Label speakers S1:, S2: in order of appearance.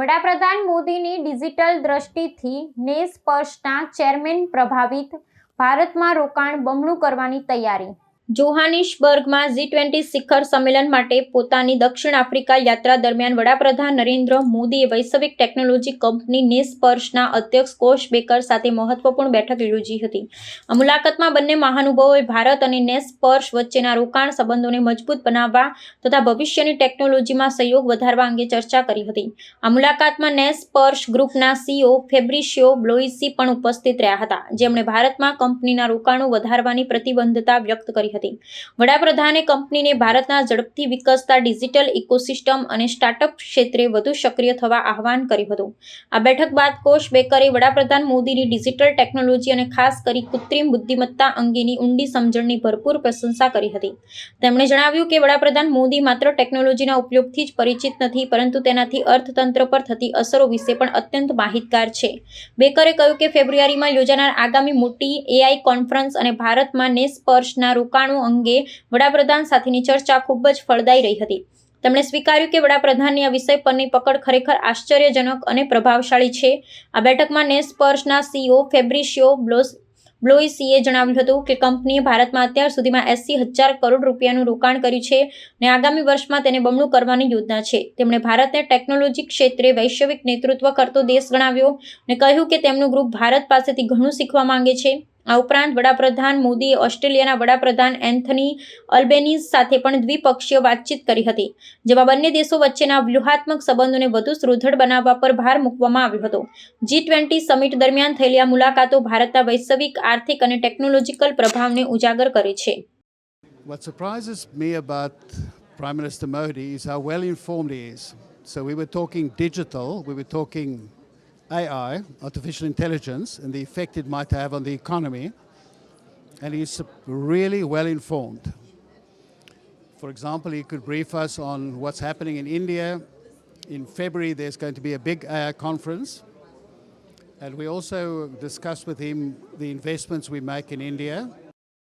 S1: વડાપ્રધાન મોદીની ડિજિટલ દ્રષ્ટિથી નેસ્પર્શના ચેરમેન પ્રભાવિત ભારતમાં રોકાણ બમણું કરવાની તૈયારી. જોહાનિસબર્ગમાં જી ટ્વેન્ટી શિખર સંમેલન માટે પોતાની દક્ષિણ આફ્રિકા યાત્રા દરમિયાન વડાપ્રધાન નરેન્દ્ર મોદીએ વૈશ્વિક ટેકનોલોજી કંપની નિસ્પર્શના અધ્યક્ષ કોશ બેકર સાથે મહત્વપૂર્ણ બેઠક યોજી હતી. આ મુલાકાતમાં બંને મહાનુભાવોએ ભારત અને નેસ્પર્શ વચ્ચેના રોકાણ સંબંધોને મજબૂત બનાવવા તથા ભવિષ્યની ટેકનોલોજીમાં સહયોગ વધારવા અંગે ચર્ચા કરી હતી. આ મુલાકાતમાં નેસ્પર્શ ગ્રુપના સીઓ ફેબ્રિશિયો બ્લોઇસી પણ ઉપસ્થિત રહ્યા હતા, જેમણે ભારતમાં કંપનીના રોકાણો વધારવાની પ્રતિબદ્ધતા વ્યક્ત કરી હતી. વડાપ્રધાને કંપનીને ભારતના ઝડપથી વિકસતા ડિજિટલ ઇકોસિસ્ટમ અને સ્ટાર્ટઅપ ક્ષેત્રે વધુ સક્રિય થવા આહવાન કર્યું હતું. આ બેઠક બાદ કોશ બેકરે વડાપ્રધાન મોદીની ડિજિટલ ટેકનોલોજી અને ખાસ કરી કૃત્રિમ બુદ્ધિમત્તા અંગેની ઊંડી સમજણની ભરપૂર પ્રશંસા કરી હતી. તેમણે જણાવ્યું કે વડાપ્રધાન મોદી માત્ર ટેકનોલોજીના ઉપયોગથી જ પરિચિત નથી, પરંતુ તેનાથી અર્થતંત્ર પર થતી અસરો વિશે પણ અત્યંત માહિતગાર છે. બેકરે કહ્યું કે ફેબ્રુઆરીમાં યોજાનાર આગામી મોટી એઆઈ કોન્ફરન્સ અને ભારતમાં નેસ્પર્શના રોકાણો અંગે વડાપ્રધાન સાથેની ચર્ચા ખૂબ જ ફળદાયી રહી હતી. તેમણે સ્વીકાર્યું કે વડાપ્રધાનની આ વિષય પરની પકડ ખરેખર આશ્ચર્યજનક અને પ્રભાવશાળી છે. આ બેઠકમાં નેસ્પર્શના સીઓ ફેબ્રિશિયો બ્લોસ બ્લોઈસીએ જણાવ્યું હતું કે કંપનીએ ભારતમાં અત્યાર સુધીમાં એંસી હજાર કરોડ રૂપિયાનું રોકાણ કર્યું છે અને આગામી વર્ષમાં તેને બમણું કરવાની યોજના છે. તેમણે ભારતને ટેકનોલોજી ક્ષેત્રે વૈશ્વિક નેતૃત્વ કરતો દેશ ગણાવ્યો અને કહ્યું કે તેમનું ગ્રુપ ભારત પાસેથી ઘણું શીખવા માંગે છે. આ ઉપરાંત વડાપ્રધાન મોદીએ ઓસ્ટ્રેલિયાના વડાપ્રધાન એન્થની અલ્બેનીઝ સાથે પણ દ્વિપક્ષીય વાતચીત કરી હતી જેમાં બંને દેશો વચ્ચેના વ્યૂહાત્મક સંબંધોને વધુ સુદૃઢ બનાવવા પર ભાર મૂકવામાં આવ્યો હતો જી ટ્વેન્ટી સમિટ દરમિયાન થયેલી આ મુલાકાતો ભારતના વૈશ્વિક આર્થિક અને ટેકનોલોજીકલ પ્રભાવને ઉજાગર કરે છે
S2: Prime Minister Modi is how well informed he is. So, we were talking digital, we were talking AI, artificial intelligence, and the effect it might have on the economy. And he's really well informed. For example, he could brief us on what's happening in India. In February, there's going to be a big AI conference. And we also discussed with him the investments we make in India